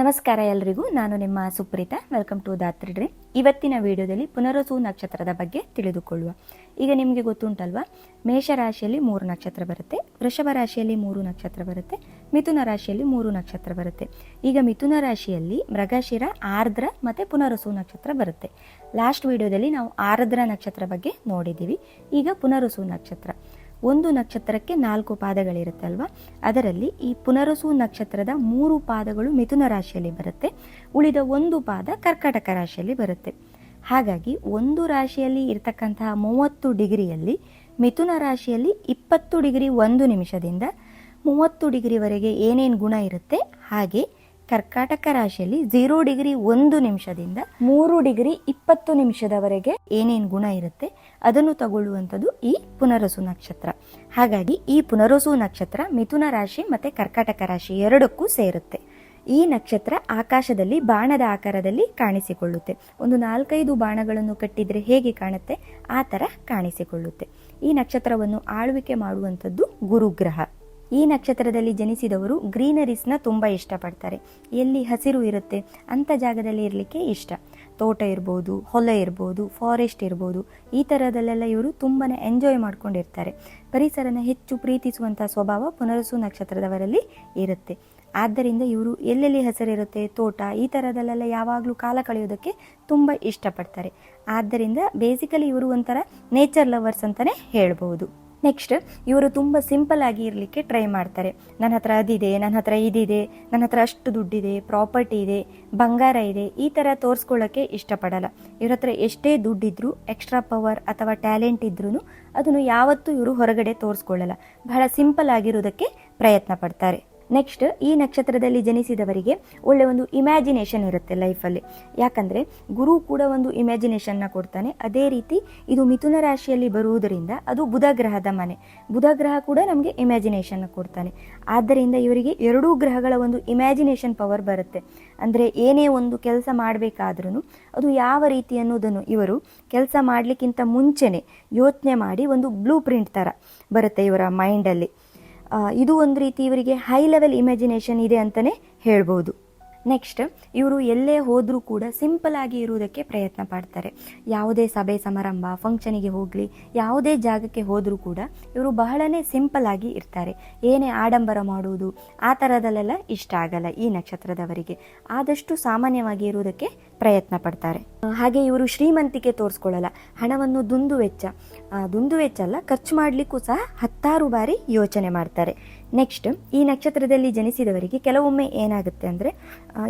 ನಮಸ್ಕಾರ ಎಲ್ರಿಗೂ, ನಾನು ನಿಮ್ಮ Supreetha. Welcome to Dhatri dream ಇವತ್ತಿನ ವಿಡಿಯೋದಲ್ಲಿ ಪುನರಸು ನಕ್ಷತ್ರದ ಬಗ್ಗೆ ತಿಳಿದುಕೊಳ್ಳುವ. ಈಗ ನಿಮಗೆ ಗೊತ್ತುಂಟಲ್ವಾ? ಮೇಷರಾಶಿಯಲ್ಲಿ ಮೂರು ನಕ್ಷತ್ರ ಬರುತ್ತೆ, ವೃಷಭ ರಾಶಿಯಲ್ಲಿ ಮೂರು ನಕ್ಷತ್ರ ಬರುತ್ತೆ, ಮಿಥುನ ರಾಶಿಯಲ್ಲಿ ಮೂರು ನಕ್ಷತ್ರ ಬರುತ್ತೆ. ಈಗ ಮಿಥುನ ರಾಶಿಯಲ್ಲಿ ಮೃಗಶಿರ ಆರ್ದ್ರ ಮತ್ತು ಪುನರಸು ನಕ್ಷತ್ರ ಬರುತ್ತೆ. ಲಾಸ್ಟ್ ವಿಡಿಯೋದಲ್ಲಿ ನಾವು ಆರ್ದ್ರ ನಕ್ಷತ್ರ ಬಗ್ಗೆ ನೋಡಿದ್ದೀವಿ. ಈಗ ಪುನರಸು ನಕ್ಷತ್ರ. ಒಂದು ನಕ್ಷತ್ರಕ್ಕೆ ನಾಲ್ಕು ಪಾದಗಳಿರುತ್ತೆ ಅಲ್ವಾ ಅದರಲ್ಲಿ ಈ ಪುನರಸು ನಕ್ಷತ್ರದ ಮೂರು ಪಾದಗಳು ಮಿಥುನ ರಾಶಿಯಲ್ಲಿ ಬರುತ್ತೆ. ಉಳಿದ ಒಂದು ಪಾದ ಕರ್ಕಾಟಕ ರಾಶಿಯಲ್ಲಿ ಬರುತ್ತೆ. ಹಾಗಾಗಿ ಒಂದು ರಾಶಿಯಲ್ಲಿ ಇರತಕ್ಕಂತಹ ಮೂವತ್ತು ಡಿಗ್ರಿಯಲ್ಲಿ, ಮಿಥುನ ರಾಶಿಯಲ್ಲಿ ಇಪ್ಪತ್ತು ಡಿಗ್ರಿ ಒಂದು ನಿಮಿಷದಿಂದ ಮೂವತ್ತು ಡಿಗ್ರಿವರೆಗೆ ಏನೇನು ಗುಣ ಇರುತ್ತೆ? ಹಾಗೆ ಕರ್ಕಾಟಕ ರಾಶಿಯಲ್ಲಿ ಝೀರೋ ಡಿಗ್ರಿ ಒಂದು ನಿಮಿಷದಿಂದ ಮೂರು ಡಿಗ್ರಿ ಇಪ್ಪತ್ತು ನಿಮಿಷದವರೆಗೆ ಏನೇನು ಗುಣ ಇರುತ್ತೆ ಅದನ್ನು ತಗೊಳ್ಳುವಂಥದ್ದು ಈ ಪುನರಸು ನಕ್ಷತ್ರ. ಹಾಗಾಗಿ ಈ ಪುನರಸು ನಕ್ಷತ್ರ ಮಿಥುನ ರಾಶಿ ಮತ್ತು ಕರ್ಕಾಟಕ ರಾಶಿ ಎರಡಕ್ಕೂ ಸೇರುತ್ತೆ. ಈ ನಕ್ಷತ್ರ ಆಕಾಶದಲ್ಲಿ ಬಾಣದ ಆಕಾರದಲ್ಲಿ ಕಾಣಿಸಿಕೊಳ್ಳುತ್ತೆ. ಒಂದು ನಾಲ್ಕೈದು ಬಾಣಗಳನ್ನು ಕಟ್ಟಿದರೆ ಹೇಗೆ ಕಾಣುತ್ತೆ? ಆ ಥರ ಕಾಣಿಸಿಕೊಳ್ಳುತ್ತೆ. ಈ ನಕ್ಷತ್ರವನ್ನು ಆಳ್ವಿಕೆ ಮಾಡುವಂಥದ್ದು ಗುರುಗ್ರಹ. ಈ ನಕ್ಷತ್ರದಲ್ಲಿ ಜನಿಸಿದವರು ಗ್ರೀನರೀಸ್ನ ತುಂಬ ಇಷ್ಟಪಡ್ತಾರೆ. ಎಲ್ಲಿ ಹಸಿರು ಇರುತ್ತೆ ಅಂಥ ಜಾಗದಲ್ಲಿ ಇರಲಿಕ್ಕೆ ಇಷ್ಟ. ತೋಟ ಇರ್ಬೋದು, ಹೊಲ ಇರ್ಬೋದು ಫಾರೆಸ್ಟ್ ಇರ್ಬೋದು, ಈ ಥರದಲ್ಲೆಲ್ಲ ಇವರು ತುಂಬಾ ಎಂಜಾಯ್ ಮಾಡ್ಕೊಂಡಿರ್ತಾರೆ. ಪರಿಸರನ ಹೆಚ್ಚು ಪ್ರೀತಿಸುವಂಥ ಸ್ವಭಾವ ಪುನರಸು ನಕ್ಷತ್ರದವರಲ್ಲಿ ಇರುತ್ತೆ. ಆದ್ದರಿಂದ ಇವರು ಎಲ್ಲೆಲ್ಲಿ ಹೆಸರಿರುತ್ತೆ, ತೋಟ, ಈ ಥರದಲ್ಲೆಲ್ಲ ಯಾವಾಗಲೂ ಕಾಲ ಕಳೆಯೋದಕ್ಕೆ ತುಂಬ ಇಷ್ಟಪಡ್ತಾರೆ. ಆದ್ದರಿಂದ ಬೇಸಿಕಲಿ ಇವರು ಒಂಥರ ನೇಚರ್ ಲವರ್ಸ್ ಅಂತಲೇ ಹೇಳ್ಬೋದು. ನೆಕ್ಸ್ಟ್ ಇವರು ತುಂಬ ಸಿಂಪಲ್ ಆಗಿ ಇರಲಿಕ್ಕೆ ಟ್ರೈ ಮಾಡ್ತಾರೆ. ನನ್ನ ಹತ್ರ ಅದಿದೆ, ನನ್ನ ಹತ್ರ ಇದಿದೆ, ನನ್ನ ಹತ್ರ ಅಷ್ಟು ದುಡ್ಡಿದೆ ಪ್ರಾಪರ್ಟಿ ಇದೆ, ಬಂಗಾರ ಇದೆ, ಈ ಥರ ತೋರಿಸ್ಕೊಳ್ಳೋಕ್ಕೆ ಇಷ್ಟಪಡಲ್ಲ. ಇವ್ರ ಹತ್ರ ಎಷ್ಟೇ ದುಡ್ಡಿದ್ರು ಎಕ್ಸ್ಟ್ರಾ ಪವರ್ ಅಥವಾ ಟ್ಯಾಲೆಂಟ್ ಇದ್ರೂ ಅದನ್ನು ಯಾವತ್ತೂ ಇವರು ಹೊರಗಡೆ ತೋರಿಸ್ಕೊಳ್ಳಲ್ಲ. ಬಹಳ ಸಿಂಪಲ್ ಆಗಿರೋದಕ್ಕೆ ಪ್ರಯತ್ನ ಪಡ್ತಾರೆ. ನೆಕ್ಸ್ಟ್ ಈ ನಕ್ಷತ್ರದಲ್ಲಿ ಜನಿಸಿದವರಿಗೆ ಒಳ್ಳೆ ಒಂದು ಇಮ್ಯಾಜಿನೇಷನ್ ಇರುತ್ತೆ ಲೈಫಲ್ಲಿ ಯಾಕಂದರೆ ಗುರು ಕೂಡ ಒಂದು ಇಮ್ಯಾಜಿನೇಷನ್ನ ಕೊಡ್ತಾನೆ. ಅದೇ ರೀತಿ ಇದು ಮಿಥುನ ರಾಶಿಯಲ್ಲಿ ಬರುವುದರಿಂದ ಅದು ಬುಧ ಗ್ರಹದ ಮನೆ. ಬುಧ ಗ್ರಹ ಕೂಡ ನಮಗೆ ಇಮ್ಯಾಜಿನೇಷನ್ನ ಕೊಡ್ತಾನೆ. ಆದ್ದರಿಂದ ಇವರಿಗೆ ಎರಡೂ ಗ್ರಹಗಳ ಒಂದು ಇಮ್ಯಾಜಿನೇಷನ್ ಪವರ್ ಬರುತ್ತೆ. ಅಂದರೆ ಏನೇ ಒಂದು ಕೆಲಸ ಮಾಡಬೇಕಾದ್ರೂ ಅದು ಯಾವ ರೀತಿ ಅನ್ನೋದನ್ನು ಇವರು ಕೆಲಸ ಮಾಡಲಿಕ್ಕಿಂತ ಮುಂಚೆನೆ ಯೋಚನೆ ಮಾಡಿ ಒಂದು ಬ್ಲೂ ಪ್ರಿಂಟ್ ಥರ ಬರುತ್ತೆ ಇವರ ಮೈಂಡಲ್ಲಿ ಇದು ಒಂದು ರೀತಿ ಇವರಿಗೆ ಹೈ ಲೆವೆಲ್ ಇಮ್ಯಾಜಿನೇಷನ್ ಇದೆ ಅಂತಲೇ ಹೇಳ್ಬೋದು. ನೆಕ್ಸ್ಟ್ ಇವರು ಎಲ್ಲೇ ಹೋದರೂ ಕೂಡ ಸಿಂಪಲ್ ಆಗಿ ಇರುವುದಕ್ಕೆ ಪ್ರಯತ್ನ ಪಡ್ತಾರೆ. ಯಾವುದೇ ಸಭೆ ಸಮಾರಂಭ ಫಂಕ್ಷನಿಗೆ ಹೋಗಲಿ, ಯಾವುದೇ ಜಾಗಕ್ಕೆ ಹೋದರೂ ಕೂಡ ಇವರು ಬಹಳನೇ ಸಿಂಪಲ್ ಆಗಿ ಇರ್ತಾರೆ. ಏನೇ ಆಡಂಬರ ಮಾಡುವುದು ಆ ಥರದಲ್ಲೆಲ್ಲ ಇಷ್ಟ ಆಗಲ್ಲ ಈ ನಕ್ಷತ್ರದವರಿಗೆ. ಆದಷ್ಟು ಸಾಮಾನ್ಯವಾಗಿ ಇರುವುದಕ್ಕೆ ಪ್ರಯತ್ನ ಪಡ್ತಾರೆ. ಹಾಗೆ ಇವರು ಶ್ರೀಮಂತಿಕೆ ತೋರಿಸ್ಕೊಳ್ಳಲ್ಲ, ಹಣವನ್ನು ದುಂದು ವೆಚ್ಚ. ದುಂದು ವೆಚ್ಚ ಅಲ್ಲ, ಖರ್ಚು ಮಾಡಲಿಕ್ಕೂ ಸಹ ಹತ್ತಾರು ಬಾರಿ ಯೋಚನೆ ಮಾಡ್ತಾರೆ. ನೆಕ್ಸ್ಟ್ ಈ ನಕ್ಷತ್ರದಲ್ಲಿ ಜನಿಸಿದವರಿಗೆ ಕೆಲವೊಮ್ಮೆ ಏನಾಗುತ್ತೆ ಅಂದರೆ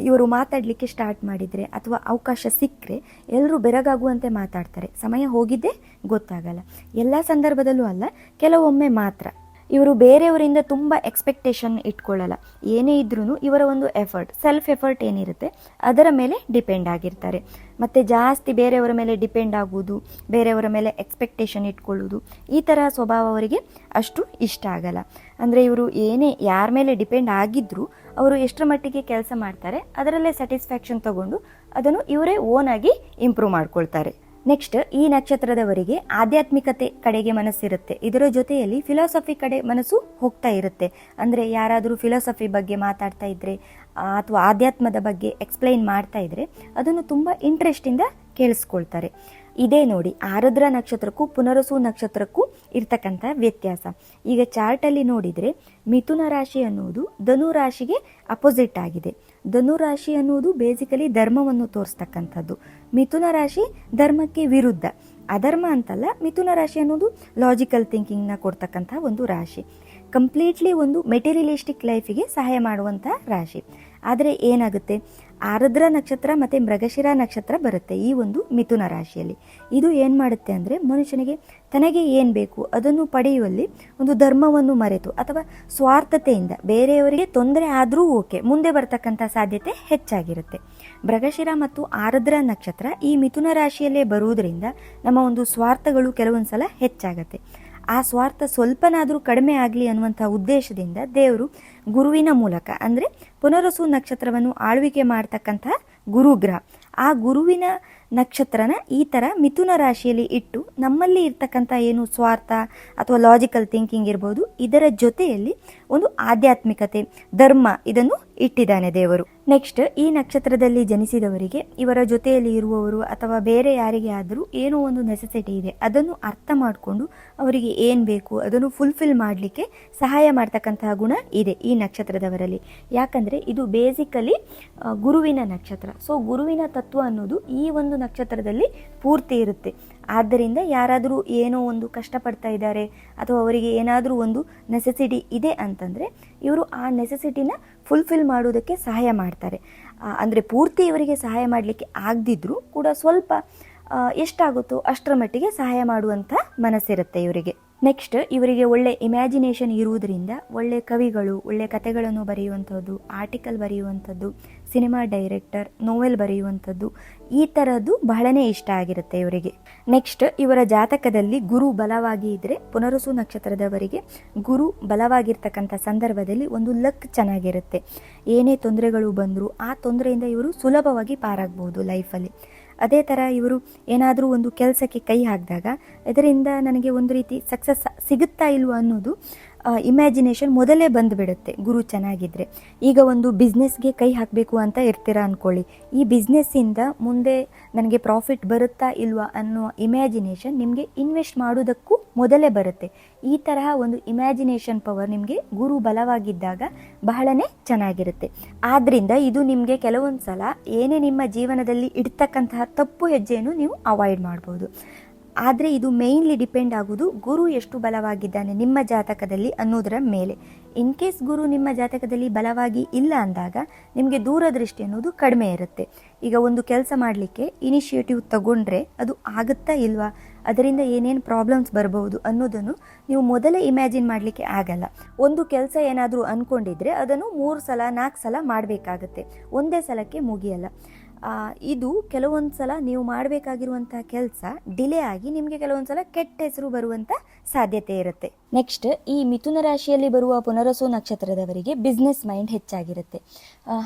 ಇವರು ಮಾತಾಡಲಿಕ್ಕೆ ಸ್ಟಾರ್ಟ್ ಮಾಡಿದರೆ ಅಥವಾ ಅವಕಾಶ ಸಿಕ್ಕರೆ ಎಲ್ಲರೂ ಬೆರಗಾಗುವಂತೆ ಮಾತಾಡ್ತಾರೆ. ಸಮಯ ಹೋಗಿದ್ದೇ ಗೊತ್ತಾಗಲ್ಲ. ಎಲ್ಲ ಸಂದರ್ಭದಲ್ಲೂ ಅಲ್ಲ, ಕೆಲವೊಮ್ಮೆ ಮಾತ್ರ. ಇವರು ಬೇರೆಯವರಿಂದ ತುಂಬ ಎಕ್ಸ್ಪೆಕ್ಟೇಷನ್ ಇಟ್ಕೊಳ್ಳಲ್ಲ. ಏನೇ ಇದ್ರೂ ಇವರ ಒಂದು ಎಫರ್ಟ್ ಸೆಲ್ಫ್ ಎಫರ್ಟ್ ಏನಿರುತ್ತೆ, ಅದರ ಮೇಲೆ ಡಿಪೆಂಡ್ ಆಗಿರ್ತಾರೆ. ಮತ್ತು ಜಾಸ್ತಿ ಬೇರೆಯವರ ಮೇಲೆ ಡಿಪೆಂಡ್ ಆಗುವುದು, ಬೇರೆಯವರ ಮೇಲೆ ಎಕ್ಸ್ಪೆಕ್ಟೇಷನ್ ಇಟ್ಕೊಳ್ಳೋದು ಈ ಥರ ಸ್ವಭಾವ ಅವರಿಗೆ ಅಷ್ಟು ಇಷ್ಟ ಆಗಲ್ಲ. ಅಂದರೆ ಇವರು ಏನೇ, ಯಾರ ಮೇಲೆ ಡಿಪೆಂಡ್ ಆಗಿದ್ದರೂ ಅವರು ಎಷ್ಟರ ಮಟ್ಟಿಗೆ ಕೆಲಸ ಮಾಡ್ತಾರೆ, ಅದರಲ್ಲೇ ಸ್ಯಾಟಿಸ್ಫ್ಯಾಕ್ಷನ್ ತಗೊಂಡು ಅದನ್ನು ಇವರೇ ಓನಾಗಿ ಇಂಪ್ರೂವ್ ಮಾಡ್ಕೊಳ್ತಾರೆ. ನೆಕ್ಸ್ಟ್ ಈ ನಕ್ಷತ್ರದವರಿಗೆ ಆಧ್ಯಾತ್ಮಿಕತೆ ಕಡೆಗೆ ಮನಸ್ಸಿರುತ್ತೆ. ಇದರ ಜೊತೆಯಲ್ಲಿ ಫಿಲಾಸಫಿ ಕಡೆ ಮನಸ್ಸು ಹೋಗ್ತಾ ಇರುತ್ತೆ. ಅಂದರೆ ಯಾರಾದರೂ ಫಿಲಾಸಫಿ ಬಗ್ಗೆ ಮಾತಾಡ್ತಾ ಇದ್ರೆ ಅಥವಾ ಆಧ್ಯಾತ್ಮದ ಬಗ್ಗೆ ಎಕ್ಸ್ಪ್ಲೈನ್ ಮಾಡ್ತಾ ಇದ್ರೆ, ಅದನ್ನು ತುಂಬ ಇಂಟ್ರೆಸ್ಟಿಂದ ಕೇಳಿಸ್ಕೊಳ್ತಾರೆ. ಇದೇ ನೋಡಿ, ಆರದ್ರ ನಕ್ಷತ್ರಕ್ಕೂ ಪುನರಸು ನಕ್ಷತ್ರಕ್ಕೂ ಇರ್ತಕ್ಕಂಥ ವ್ಯತ್ಯಾಸ. ಈಗ ಚಾರ್ಟಲ್ಲಿ ನೋಡಿದರೆ, ಮಿಥುನ ರಾಶಿ ಅನ್ನುವುದು ಧನು ರಾಶಿಗೆ ಅಪೋಸಿಟ್ ಆಗಿದೆ. ಧನು ರಾಶಿ ಅನ್ನುವುದು ಬೇಸಿಕಲಿ ಧರ್ಮವನ್ನು ತೋರಿಸ್ತಕ್ಕಂಥದ್ದು. ಮಿಥುನ ರಾಶಿ ಧರ್ಮಕ್ಕೆ ವಿರುದ್ಧ. ಅಧರ್ಮ ಅಂತಲ್ಲ, ಮಿಥುನ ರಾಶಿ ಅನ್ನೋದು ಲಾಜಿಕಲ್ ಥಿಂಕಿಂಗ್ನ ಕೊಡ್ತಕ್ಕಂಥ ಒಂದು ರಾಶಿ. ಕಂಪ್ಲೀಟ್ಲಿ ಒಂದು ಮೆಟೀರಿಯಲಿಸ್ಟಿಕ್ ಲೈಫಿಗೆ ಸಹಾಯ ಮಾಡುವಂಥ ರಾಶಿ. ಆದರೆ ಏನಾಗುತ್ತೆ? ಆರದ್ರ ನಕ್ಷತ್ರ ಮತ್ತು ಮೃಗಶಿರ ನಕ್ಷತ್ರ ಬರುತ್ತೆ ಈ ಒಂದು ಮಿಥುನ ರಾಶಿಯಲ್ಲಿ. ಇದು ಏನು ಮಾಡುತ್ತೆ ಅಂದರೆ ಮನುಷ್ಯನಿಗೆ ತನಗೆ ಏನು ಬೇಕು ಅದನ್ನು ಪಡೆಯುವಲ್ಲಿ ಒಂದು ಧರ್ಮವನ್ನು ಮರೆತು ಅಥವಾ ಸ್ವಾರ್ಥತೆಯಿಂದ ಬೇರೆಯವರಿಗೆ ತೊಂದರೆ ಆದರೂ ಓಕೆ, ಮುಂದೆ ಬರ್ತಕ್ಕಂಥ ಸಾಧ್ಯತೆ ಹೆಚ್ಚಾಗಿರುತ್ತೆ. ಮೃಗಶಿರ ಮತ್ತು ಆರದ್ರ ನಕ್ಷತ್ರ ಈ ಮಿಥುನ ರಾಶಿಯಲ್ಲೇ ಬರುವುದರಿಂದ ನಮ್ಮ ಒಂದು ಸ್ವಾರ್ಥಗಳು ಕೆಲವೊಂದು ಸಲ ಹೆಚ್ಚಾಗತ್ತೆ. ಆ ಸ್ವಾರ್ಥ ಸ್ವಲ್ಪನಾದರೂ ಕಡಿಮೆ ಆಗಲಿ ಅನ್ನುವಂಥ ಉದ್ದೇಶದಿಂದ ದೇವರು ಗುರುವಿನ ಮೂಲಕ, ಅಂದರೆ ಪುನರಸು ನಕ್ಷತ್ರವನ್ನು ಆಳ್ವಿಕೆ ಮಾಡ್ತಕ್ಕಂತಹ ಗುರುಗ್ರಹ. ಆ ಗುರುವಿನ ನಕ್ಷತ್ರನ ಈ ಥರ ಮಿಥುನ ರಾಶಿಯಲ್ಲಿ ಇಟ್ಟು ನಮ್ಮಲ್ಲಿ ಇರ್ತಕ್ಕಂಥ ಏನು ಸ್ವಾರ್ಥ ಅಥವಾ ಲಾಜಿಕಲ್ ಥಿಂಕಿಂಗ್ ಇರ್ಬೋದು, ಇದರ ಜೊತೆಯಲ್ಲಿ ಒಂದು ಆಧ್ಯಾತ್ಮಿಕತೆ, ಧರ್ಮ ಇದನ್ನು ಇಟ್ಟಿದ್ದಾನೆ ದೇವರು. ನೆಕ್ಸ್ಟ್ ಈ ನಕ್ಷತ್ರದಲ್ಲಿ ಜನಿಸಿದವರಿಗೆ, ಇವರ ಜೊತೆಯಲ್ಲಿ ಇರುವವರು ಅಥವಾ ಬೇರೆ ಯಾರಿಗೆ ಆದರೂ ಏನೋ ಒಂದು ನೆಸೆಸಿಟಿ ಇದೆ, ಅದನ್ನು ಅರ್ಥ ಮಾಡಿಕೊಂಡು ಅವರಿಗೆ ಏನು ಬೇಕು ಅದನ್ನು ಫುಲ್ಫಿಲ್ ಮಾಡಲಿಕ್ಕೆ ಸಹಾಯ ಮಾಡ್ತಕ್ಕಂತಹ ಗುಣ ಇದೆ ಈ ನಕ್ಷತ್ರದವರಲ್ಲಿ. ಯಾಕಂದರೆ ಇದು ಬೇಸಿಕಲಿ ಗುರುವಿನ ನಕ್ಷತ್ರ. ಸೊ ಗುರುವಿನ ತತ್ವ ಅನ್ನೋದು ಈ ಒಂದು ನಕ್ಷತ್ರದಲ್ಲಿ ಪೂರ್ತಿ ಇರುತ್ತೆ. ಆದ್ದರಿಂದ ಯಾರಾದರೂ ಏನೋ ಒಂದು ಕಷ್ಟಪಡ್ತಾ ಇದ್ದಾರೆ ಅಥವಾ ಅವರಿಗೆ ಏನಾದರೂ ಒಂದು ನೆಸೆಸಿಟಿ ಇದೆ ಅಂತಂದರೆ ಇವರು ಆ ನೆಸೆಸಿಟಿನ ಫುಲ್ಫಿಲ್ ಮಾಡೋದಕ್ಕೆ ಸಹಾಯ ಮಾಡ್ತಾರೆ. ಅಂದರೆ ಪೂರ್ತಿ ಇವರಿಗೆ ಸಹಾಯ ಮಾಡಲಿಕ್ಕೆ ಆಗದಿದ್ರೂ ಕೂಡ ಸ್ವಲ್ಪ ಎಷ್ಟಾಗುತ್ತೋ ಅಷ್ಟರ ಮಟ್ಟಿಗೆ ಸಹಾಯ ಮಾಡುವಂಥ ಮನಸ್ಸಿರುತ್ತೆ ಇವರಿಗೆ. ನೆಕ್ಸ್ಟ್ ಇವರಿಗೆ ಒಳ್ಳೆ ಇಮ್ಯಾಜಿನೇಷನ್ ಇರುವುದರಿಂದ ಒಳ್ಳೆ ಕವಿಗಳು, ಒಳ್ಳೆ ಕಥೆಗಳನ್ನು ಬರೆಯುವಂಥದ್ದು ಆರ್ಟಿಕಲ್ ಬರೆಯುವಂಥದ್ದು ಸಿನಿಮಾ ಡೈರೆಕ್ಟರ್, ನೋವೆಲ್ ಬರೆಯುವಂಥದ್ದು, ಈ ಥರದ್ದು ಬಹಳನೇ ಇಷ್ಟ ಆಗಿರುತ್ತೆ ಇವರಿಗೆ. ನೆಕ್ಸ್ಟ್, ಇವರ ಜಾತಕದಲ್ಲಿ ಗುರು ಬಲವಾಗಿ ಇದ್ದರೆ ಪುನರಸು ನಕ್ಷತ್ರದವರಿಗೆ ಗುರು ಬಲವಾಗಿರ್ತಕ್ಕಂಥ ಸಂದರ್ಭದಲ್ಲಿ ಒಂದು ಲಕ್ ಚೆನ್ನಾಗಿರುತ್ತೆ. ಏನೇ ತೊಂದರೆಗಳು ಬಂದರೂ ಆ ತೊಂದರೆಯಿಂದ ಇವರು ಸುಲಭವಾಗಿ ಪಾರಾಗ್ಬೋದು ಲೈಫಲ್ಲಿ. ಅದೇ ಥರ ಇವರು ಏನಾದರೂ ಒಂದು ಕೆಲಸಕ್ಕೆ ಕೈ ಹಾಕಿದಾಗ, ಇದರಿಂದ ನನಗೆ ಒಂದು ರೀತಿ ಸಕ್ಸಸ್ ಸಿಗುತ್ತಾ ಇಲ್ವೋ ಅನ್ನೋದು ಇಮ್ಯಾಜಿನೇಷನ್ ಮೊದಲೇ ಬಂದುಬಿಡುತ್ತೆ. ಗುರು ಚೆನ್ನಾಗಿದ್ದರೆ ಈಗ ಒಂದು ಬಿಸ್ನೆಸ್ಗೆ ಕೈ ಹಾಕಬೇಕು ಅಂತ ಇರ್ತೀರಾ ಅಂದ್ಕೊಳ್ಳಿ ಈ ಬಿಸ್ನೆಸ್ಸಿಂದ ಮುಂದೆ ನನಗೆ ಪ್ರಾಫಿಟ್ ಬರುತ್ತಾ ಇಲ್ವಾ ಅನ್ನೋ ಇಮ್ಯಾಜಿನೇಷನ್ ನಿಮಗೆ ಇನ್ವೆಸ್ಟ್ ಮಾಡೋದಕ್ಕೂ ಮೊದಲೇ ಬರುತ್ತೆ. ಈ ತರಹ ಒಂದು ಇಮ್ಯಾಜಿನೇಷನ್ ಪವರ್ ನಿಮಗೆ ಗುರು ಬಲವಾಗಿದ್ದಾಗ ಬಹಳನೇ ಚೆನ್ನಾಗಿರುತ್ತೆ. ಆದ್ದರಿಂದ ಇದು ನಿಮಗೆ ಕೆಲವೊಂದು ಸಲ ಏನೇ ನಿಮ್ಮ ಜೀವನದಲ್ಲಿ ಇಡ್ತಕ್ಕಂತಹ ತಪ್ಪು ಹೆಜ್ಜೆಯನ್ನು ನೀವು ಅವಾಯ್ಡ್ ಮಾಡ್ಬೋದು. ಆದರೆ ಇದು ಮೇಯ್ನ್ಲಿ ಡಿಪೆಂಡ್ ಆಗೋದು ಗುರು ಎಷ್ಟು ಬಲವಾಗಿದ್ದಾನೆ ನಿಮ್ಮ ಜಾತಕದಲ್ಲಿ ಅನ್ನೋದರ ಮೇಲೆ. ಇನ್ ಕೇಸ್ ಗುರು ನಿಮ್ಮ ಜಾತಕದಲ್ಲಿ ಬಲವಾಗಿ ಇಲ್ಲ ಅಂದಾಗ ನಿಮಗೆ ದೂರದೃಷ್ಟಿ ಅನ್ನೋದು ಕಡಿಮೆ ಇರುತ್ತೆ. ಈಗ ಒಂದು ಕೆಲಸ ಮಾಡಲಿಕ್ಕೆ ಇನಿಷಿಯೇಟಿವ್ ತಗೊಂಡ್ರೆ ಅದು ಆಗುತ್ತಾ ಇಲ್ವಾ? ಅದರಿಂದ ಏನೇನು ಪ್ರಾಬ್ಲಮ್ಸ್ ಬರಬಹುದು ಅನ್ನೋದನ್ನು ನೀವು ಮೊದಲೇ ಇಮ್ಯಾಜಿನ್ ಮಾಡಲಿಕ್ಕೆ ಆಗಲ್ಲ. ಒಂದು ಕೆಲಸ ಏನಾದರೂ ಅಂದ್ಕೊಂಡಿದ್ರೆ ಅದನ್ನು ಮೂರು ಸಲ, ನಾಲ್ಕು ಸಲ ಮಾಡಬೇಕಾಗತ್ತೆ. ಒಂದೇ ಸಲಕ್ಕೆ ಮುಗಿಯಲ್ಲ. ಇದು ಕೆಲವೊಂದು ಸಲ ನೀವು ಮಾಡಬೇಕಾಗಿರುವಂಥ ಕೆಲಸ ಡಿಲೇ ಆಗಿ ನಿಮಗೆ ಕೆಲವೊಂದು ಸಲ ಕೆಟ್ಟ ಹೆಸರು ಬರುವಂಥ ಸಾಧ್ಯತೆ ಇರುತ್ತೆ. ನೆಕ್ಸ್ಟ್ ಈ ಮಿಥುನ ರಾಶಿಯಲ್ಲಿ ಬರುವ ಪುನರಸು ನಕ್ಷತ್ರದವರಿಗೆ ಬಿಸ್ನೆಸ್ ಮೈಂಡ್ ಹೆಚ್ಚಾಗಿರುತ್ತೆ.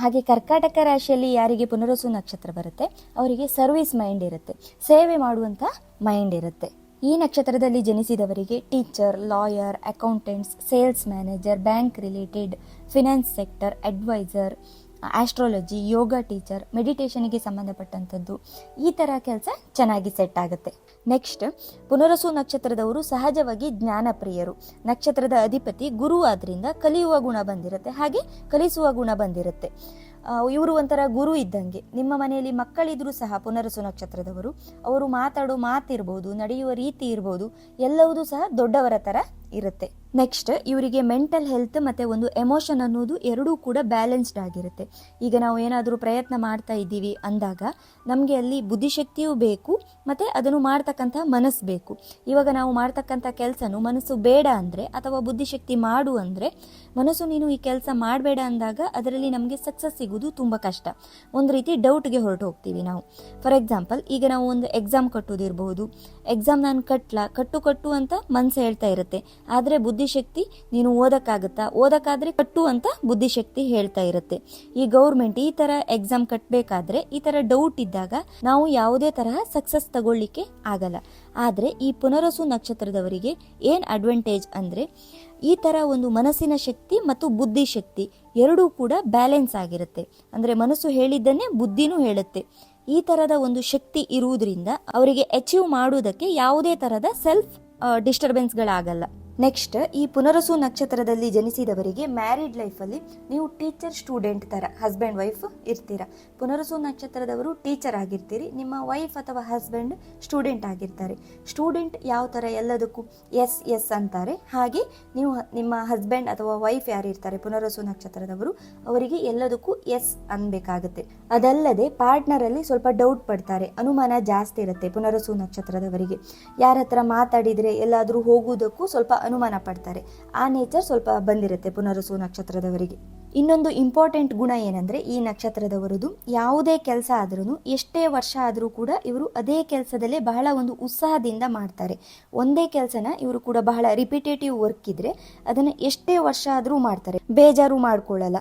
ಹಾಗೆ ಕರ್ಕಾಟಕ ರಾಶಿಯಲ್ಲಿ ಯಾರಿಗೆ ಪುನರಸು ನಕ್ಷತ್ರ ಬರುತ್ತೆ, ಅವರಿಗೆ ಸರ್ವಿಸ್ ಮೈಂಡ್ ಇರುತ್ತೆ, ಸೇವೆ ಮಾಡುವಂಥ ಮೈಂಡ್ ಇರುತ್ತೆ. ಈ ನಕ್ಷತ್ರದಲ್ಲಿ ಜನಿಸಿದವರಿಗೆ teacher lawyer accountants sales manager bank related finance sector advisor astrology yoga teacher ಮೆಡಿಟೇಷನ್ಗೆ ಸಂಬಂಧಪಟ್ಟಂಥದ್ದು, ಈ ಥರ ಕೆಲಸ ಚೆನ್ನಾಗಿ ಸೆಟ್ ಆಗುತ್ತೆ. ನೆಕ್ಸ್ಟ್ ಪುನರಸು ನಕ್ಷತ್ರದವರು ಸಹಜವಾಗಿ ಜ್ಞಾನಪ್ರಿಯರು. ನಕ್ಷತ್ರದ ಅಧಿಪತಿ ಗುರು ಆದ್ರಿಂದ ಕಲಿಯುವ ಗುಣ ಬಂದಿರುತ್ತೆ, ಹಾಗೆ ಕಲಿಸುವ ಗುಣ ಬಂದಿರುತ್ತೆ. ಇವರು ಒಂಥರ ಗುರು ಇದ್ದಂಗೆ. ನಿಮ್ಮ ಮನೆಯಲ್ಲಿ ಮಕ್ಕಳಿದ್ರೂ ಸಹ ಪುನರಸು ನಕ್ಷತ್ರದವರು, ಅವರು ಮಾತಾಡೋ ಮಾತಿರ್ಬೋದು, ನಡೆಯುವ ರೀತಿ ಇರ್ಬೋದು, ಎಲ್ಲವೂ ಸಹ ದೊಡ್ಡವರ ಥರ ಇರುತ್ತೆ. ನೆಕ್ಸ್ಟ್ ಇವರಿಗೆ ಮೆಂಟಲ್ ಹೆಲ್ತ್ ಮತ್ತೆ ಒಂದು ಎಮೋಷನ್ ಅನ್ನೋದು ಎರಡೂ ಕೂಡ ಬ್ಯಾಲೆನ್ಸ್ಡ್ ಆಗಿರುತ್ತೆ. ಈಗ ನಾವು ಏನಾದರೂ ಪ್ರಯತ್ನ ಮಾಡ್ತಾ ಇದ್ದೀವಿ ಅಂದಾಗ ನಮಗೆ ಅಲ್ಲಿ ಬುದ್ಧಿಶಕ್ತಿಯೂ ಬೇಕು, ಮತ್ತೆ ಅದನ್ನು ಮಾಡ್ತಕ್ಕಂಥ ಮನಸ್ಸು ಬೇಕು. ಇವಾಗ ನಾವು ಮಾಡ್ತಕ್ಕಂಥ ಕೆಲಸನು ಮನಸ್ಸು ಬೇಡ ಅಂದರೆ ಅಥವಾ ಬುದ್ಧಿಶಕ್ತಿ ಮಾಡು ಅಂದರೆ ಮನಸ್ಸು ನೀನು ಈ ಕೆಲಸ ಮಾಡಬೇಡ ಅಂದಾಗ ಅದರಲ್ಲಿ ನಮಗೆ ಸಕ್ಸಸ್ ಸಿಗೋದು ತುಂಬ ಕಷ್ಟ. ಒಂದು ರೀತಿ ಡೌಟ್ಗೆ ಹೊರಟು ಹೋಗ್ತೀವಿ ನಾವು. ಫಾರ್ ಎಕ್ಸಾಂಪಲ್ ಈಗ ನಾವು ಒಂದು ಎಕ್ಸಾಮ್ ಕಟ್ಟೋದಿರಬಹುದು ಎಕ್ಸಾಮ್ ನಾನು ಕಟ್ಟಲ ಕಟ್ಟು ಕಟ್ಟು ಅಂತ ಮನಸ್ಸು ಹೇಳ್ತಾ ಇರುತ್ತೆ. ಆದರೆ ಬುದ್ಧಿಶಕ್ತಿ ನೀನು ಓದಕ್ಕಾಗುತ್ತಾ? ಓದಕ್ಕಾದ್ರೆ ಕಟ್ಟು ಅಂತ ಬುದ್ಧಿಶಕ್ತಿ ಹೇಳ್ತಾ ಇರುತ್ತೆ. ಈ ಗೌರ್ಮೆಂಟ್ ಈ ತರ ಎಕ್ಸಾಮ್ ಕಟ್ಟಬೇಕಾದ್ರೆ ಈ ತರ ಡೌಟ್ ಇದ್ದಾಗ ನಾವು ಯಾವುದೇ ತರಹ ಸಕ್ಸಸ್ ತಗೊಳ್ಳಿಕ್ಕೆ ಆಗಲ್ಲ. ಆದರೆ ಈ ಪುನರಸು ನಕ್ಷತ್ರದವರಿಗೆ ಏನು ಅಡ್ವಾಂಟೇಜ್ ಅಂದರೆ ಈ ಥರ ಒಂದು ಮನಸ್ಸಿನ ಶಕ್ತಿ ಮತ್ತು ಬುದ್ಧಿಶಕ್ತಿ ಎರಡೂ ಕೂಡ ಬ್ಯಾಲೆನ್ಸ್ ಆಗಿರುತ್ತೆ. ಅಂದರೆ ಮನಸ್ಸು ಹೇಳಿದ್ದನ್ನೇ ಬುದ್ಧಿನೂ ಹೇಳುತ್ತೆ. ಈ ಥರದ ಒಂದು ಶಕ್ತಿ ಇರುವುದರಿಂದ ಅವರಿಗೆ ಅಚೀವ್ ಮಾಡುವುದಕ್ಕೆ ಯಾವುದೇ ಥರದ ಸೆಲ್ಫ್ ಡಿಸ್ಟರ್ಬೆನ್ಸ್ಗಳಾಗಲ್ಲ ನೆಕ್ಸ್ಟ್ ಈ ಪುನರಸು ನಕ್ಷತ್ರದಲ್ಲಿ ಜನಿಸಿದವರಿಗೆ ಮ್ಯಾರಿಡ್ ಲೈಫಲ್ಲಿ ನೀವು ಟೀಚರ್ ಸ್ಟೂಡೆಂಟ್ ಥರ ಹಸ್ಬೆಂಡ್ ವೈಫ್ ಇರ್ತೀರ. ಪುನರಸು ನಕ್ಷತ್ರದವರು ಟೀಚರ್ ಆಗಿರ್ತೀರಿ, ನಿಮ್ಮ ವೈಫ್ ಅಥವಾ ಹಸ್ಬೆಂಡ್ ಸ್ಟೂಡೆಂಟ್ ಆಗಿರ್ತಾರೆ. ಸ್ಟೂಡೆಂಟ್ ಯಾವ ಥರ ಎಲ್ಲದಕ್ಕೂ ಎಸ್ ಎಸ್ ಅಂತಾರೆ. ಹಾಗೆ ನೀವು ನಿಮ್ಮ ಹಸ್ಬೆಂಡ್ ಅಥವಾ ವೈಫ್ ಯಾರು ಇರ್ತಾರೆ ಪುನರಸು ನಕ್ಷತ್ರದವರು, ಅವರಿಗೆ ಎಲ್ಲದಕ್ಕೂ ಎಸ್ ಅನ್ಬೇಕಾಗುತ್ತೆ. ಅದಲ್ಲದೆ ಪಾರ್ಟ್ನರಲ್ಲಿ ಸ್ವಲ್ಪ ಡೌಟ್ ಪಡ್ತಾರೆ, ಅನುಮಾನ ಜಾಸ್ತಿ ಇರುತ್ತೆ ಪುನರಸು ನಕ್ಷತ್ರದವರಿಗೆ. ಯಾರ ಹತ್ರ ಮಾತಾಡಿದರೆ ಎಲ್ಲಾದರೂ ಹೋಗುವುದಕ್ಕೂ ಸ್ವಲ್ಪ ಅನುಮಾನ ಪಡ್ತಾರೆ. ಆ ನೇಚರ್ ಸ್ವಲ್ಪ ಬಂದಿರುತ್ತೆ ಪುನರಸು ನಕ್ಷತ್ರದವರಿಗೆ. ಇನ್ನೊಂದು ಇಂಪಾರ್ಟೆಂಟ್ ಗುಣ ಏನಂದ್ರೆ, ಈ ನಕ್ಷತ್ರದವರದು ಯಾವುದೇ ಕೆಲಸ ಆದ್ರೂ ಎಷ್ಟೇ ವರ್ಷ ಆದರೂ ಕೂಡ ಇವರು ಅದೇ ಕೆಲಸದಲ್ಲೇ ಬಹಳ ಒಂದು ಉತ್ಸಾಹದಿಂದ ಮಾಡ್ತಾರೆ. ಒಂದೇ ಕೆಲಸನ ಇವರು ಕೂಡ ಬಹಳ ರಿಪಿಟೇಟಿವ್ ವರ್ಕ್ ಇದ್ರೆ ಅದನ್ನು ಎಷ್ಟೇ ವರ್ಷ ಆದರೂ ಮಾಡ್ತಾರೆ. ಬೇಜಾರು ಮಾಡ್ಕೊಳ್ಳಲ್ಲ.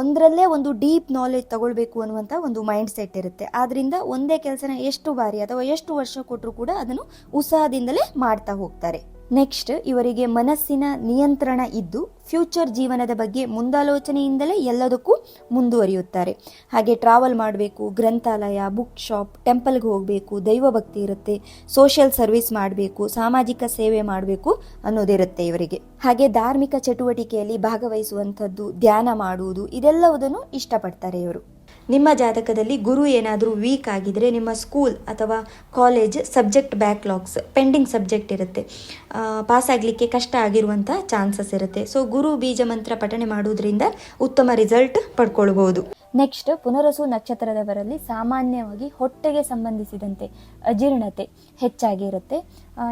ಒಂದರಲ್ಲೇ ಒಂದು ಡೀಪ್ ನಾಲೆಜ್ ತಗೊಳ್ಬೇಕು ಅನ್ನುವಂತ ಒಂದು ಮೈಂಡ್ ಸೆಟ್ ಇರುತ್ತೆ. ಆದ್ರಿಂದ ಒಂದೇ ಕೆಲಸನ ಎಷ್ಟು ಬಾರಿ ಅಥವಾ ಎಷ್ಟು ವರ್ಷ ಕೊಟ್ಟರು ಕೂಡ ಅದನ್ನು ಉತ್ಸಾಹದಿಂದಲೇ ಮಾಡ್ತಾ ಹೋಗ್ತಾರೆ. ನೆಕ್ಸ್ಟ್ ಇವರಿಗೆ ಮನಸ್ಸಿನ ನಿಯಂತ್ರಣ ಇದ್ದು ಫ್ಯೂಚರ್ ಜೀವನದ ಬಗ್ಗೆ ಮುಂದಾಲೋಚನೆಯಿಂದಲೇ ಎಲ್ಲದಕ್ಕೂ ಮುಂದುವರಿಯುತ್ತಾರೆ. ಹಾಗೆ ಟ್ರಾವೆಲ್ ಮಾಡಬೇಕು, ಗ್ರಂಥಾಲಯ ಬುಕ್ ಶಾಪ್ ಟೆಂಪಲ್ಗೆ ಹೋಗಬೇಕು ದೈವಭಕ್ತಿ ಇರುತ್ತೆ ಸೋಷಿಯಲ್ ಸರ್ವಿಸ್ ಮಾಡಬೇಕು, ಸಾಮಾಜಿಕ ಸೇವೆ ಮಾಡಬೇಕು ಅನ್ನೋದಿರುತ್ತೆ ಇವರಿಗೆ. ಹಾಗೆ ಧಾರ್ಮಿಕ ಚಟುವಟಿಕೆಯಲ್ಲಿ ಭಾಗವಹಿಸುವಂಥದ್ದು, ಧ್ಯಾನ ಮಾಡುವುದು, ಇದೆಲ್ಲವುದನ್ನು ಇಷ್ಟಪಡ್ತಾರೆ ಇವರು. ನಿಮ್ಮ ಜಾತಕದಲ್ಲಿ ಗುರು ಏನಾದರೂ ವೀಕ್ ಆಗಿದ್ರೆ ನಿಮ್ಮ ಸ್ಕೂಲ್ ಅಥವಾ college subject backlogs pending subject ಇರುತ್ತೆ. ಪಾಸ್ ಆಗಲಿಕ್ಕೆ ಕಷ್ಟ ಆಗಿರುವಂಥ ಚಾನ್ಸಸ್ ಇರುತ್ತೆ. ಸೊ ಗುರು ಬೀಜ ಮಂತ್ರ ಪಠಣೆ ಮಾಡುವುದರಿಂದ ಉತ್ತಮ ರಿಸಲ್ಟ್ ಪಡ್ಕೊಳ್ಬೋದು ನೆಕ್ಸ್ಟ್ ಪುನರಸು ನಕ್ಷತ್ರದವರಲ್ಲಿ ಸಾಮಾನ್ಯವಾಗಿ ಹೊಟ್ಟೆಗೆ ಸಂಬಂಧಿಸಿದಂತೆ ಅಜೀರ್ಣತೆ ಹೆಚ್ಚಾಗಿರುತ್ತೆ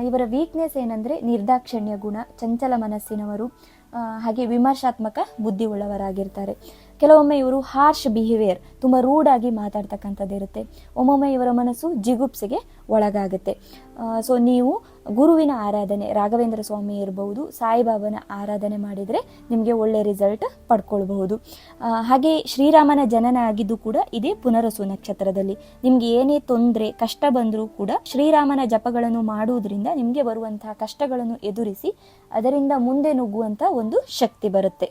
ಇವರ ವೀಕ್ನೆಸ್ ಏನಂದರೆ ನಿರ್ದಾಕ್ಷಿಣ್ಯ ಗುಣ, ಚಂಚಲ ಮನಸ್ಸಿನವರು ಹಾಗೆ ವಿಮರ್ಶಾತ್ಮಕ ಬುದ್ಧಿ ಉಳ್ಳವರಾಗಿರ್ತಾರೆ ಕೆಲವೊಮ್ಮೆ ಇವರು ಹಾರ್ಶ್ ಬಿಹೇವಿಯರ್ ತುಂಬ ರೂಡಾಗಿ ಮಾತಾಡ್ತಕ್ಕಂಥದ್ದು ಇರುತ್ತೆ. ಒಮ್ಮೊಮ್ಮೆ ಇವರ ಮನಸ್ಸು ಜಿಗುಪ್ಸೆಗೆ ಒಳಗಾಗುತ್ತೆ. ಸೊ ನೀವು ಗುರುವಿನ ಆರಾಧನೆ, ರಾಘವೇಂದ್ರ ಸ್ವಾಮಿ ಇರಬಹುದು ಸಾಯಿಬಾಬಾನ ಆರಾಧನೆ ಮಾಡಿದರೆ ನಿಮಗೆ ಒಳ್ಳೆ ರಿಸಲ್ಟ್ ಪಡ್ಕೊಳ್ಬಹುದು. ಹಾಗೆ ಶ್ರೀರಾಮನ ಜನನ ಆಗಿದ್ದು ಕೂಡ ಇದೇ ಪುನರಸು ನಕ್ಷತ್ರದಲ್ಲಿ. ನಿಮಗೆ ಏನೇ ತೊಂದರೆ, ಕಷ್ಟ ಬಂದರೂ ಕೂಡ ಶ್ರೀರಾಮನ ಜಪಗಳನ್ನು ಮಾಡುವುದರಿಂದ ನಿಮಗೆ ಬರುವಂತಹ ಕಷ್ಟಗಳನ್ನು ಎದುರಿಸಿ ಅದರಿಂದ ಮುಂದೆ ನುಗ್ಗುವಂಥ ಒಂದು ಶಕ್ತಿ ಬರುತ್ತೆ.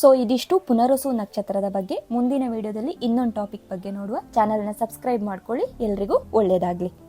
ಸೊ ಇದಿಷ್ಟು ಪುನರಸು ನಕ್ಷತ್ರದ ಬಗ್ಗೆ. ಮುಂದಿನ ವಿಡಿಯೋದಲ್ಲಿ ಇನ್ನೊಂದು ಟಾಪಿಕ್ ಬಗ್ಗೆ ನೋಡುವ. ಚಾನಲ್ನ ಸಬ್ಸ್ಕ್ರೈಬ್ ಮಾಡ್ಕೊಳ್ಳಿ. ಎಲ್ರಿಗೂ ಒಳ್ಳೆಯದಾಗಲಿ